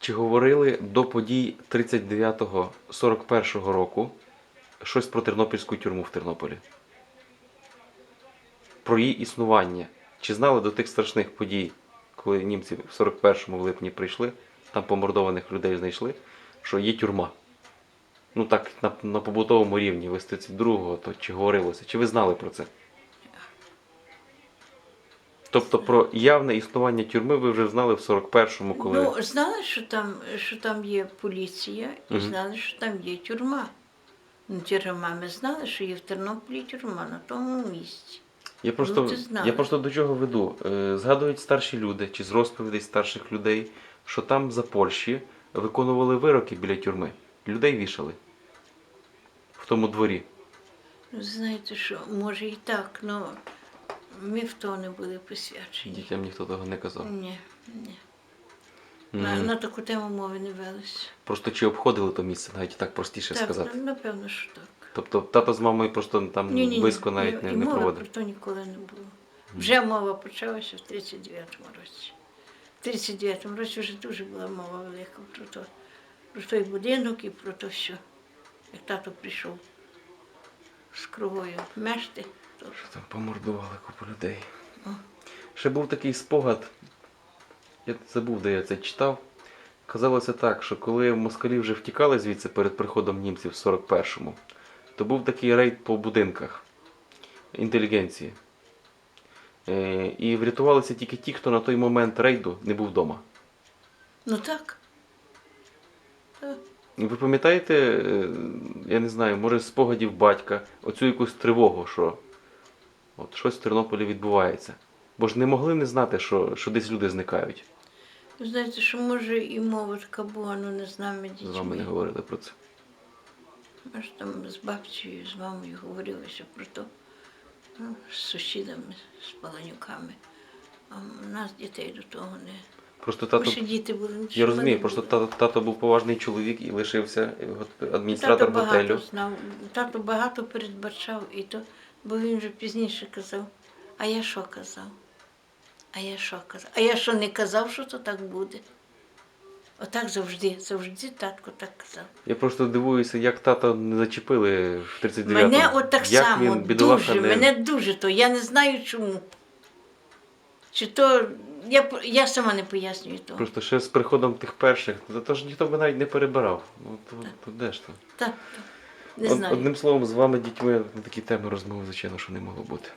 Чи говорили до подій 39-41 року щось про Тернопільську тюрму в Тернополі? Про її існування? Чи знали до тих страшних подій, коли німці в 41-му в липні прийшли, там помордованих людей знайшли, що є тюрма? Ну так, на, на побутовому рівні, ви з 32-го, то чи говорилося? Чи ви знали про це? Тобто про явне існування тюрми ви вже знали в 41-му, коли. Ну, знали, що там, що там є поліція, і Мгм. знали, що там є тюрма. Ну, тюрма, ми знали, що є в Тернополі тюрма на тому місці. Я просто, Ну, я просто до чого веду. Е, Згадують старші люди чи з розповідей старших людей, що там за Польщі виконували вироки біля тюрми. Людей вішали в тому дворі. Ну, знаєте що, може і так, але ми в то не були посвячені. Дітям ніхто того не казав. Ні, ні. Мгм. На, на таку тему мови не велися. Просто чи обходили то місце, навіть так простіше Так, сказати. на- напевно, що так. Тобто тато з мамою просто там Ні, ні, ні. близько навіть не, і не мови проводили. про то ніколи не було. Вже мова почалася в 39-му році. В 39-му році вже дуже була мова велика про то, про той будинок і про то все. Як тато прийшов з кровою мешти, то Там помордували купу людей. О. Ще був такий спогад, я забув, де я це читав. Казалося так, що коли москалі вже втікали звідси перед приходом німців в 41-му, то був такий рейд по будинках інтелігенції. Е, І врятувалися тільки ті, хто на той момент рейду не був вдома. ну так. Так. Ви пам'ятаєте, е, я не знаю, може з спогадів батька, оцю якусь тривогу, що от щось в Тернополі відбувається. Бо ж не могли не знати, що, що десь люди зникають. Ви знаєте, що може і мова така була, ну не з нами З вами не говорили про це. Ми ж там з бабцею, з мамою говорилося про то, ну, з сусідами, з паланюками. А в нас дітей до того не. Просто тато. ще діти були. ну, Я розумію, просто тато, тато був поважний чоловік і лишився адміністратор Тато багато готелю. знав, тато багато передбачав і то, бо він вже пізніше казав, а я що казав? А я що казав? А я що не казав, що то так буде? Отак завжди, завжди татко так казав. Я просто дивуюся, як тата не зачепили в 39-му. Мене от так як само, він, бідолаха, дуже, не... мене дуже то. Я не знаю чому. Чи то я, я сама не пояснюю того. Просто ще з приходом тих перших, то, то ж ніхто би навіть не перебирав. Ну, то, то де ж то? Так, не знаю. Од- Одним словом, з вами дітьми на такі теми розмови, звичайно, що не могло бути.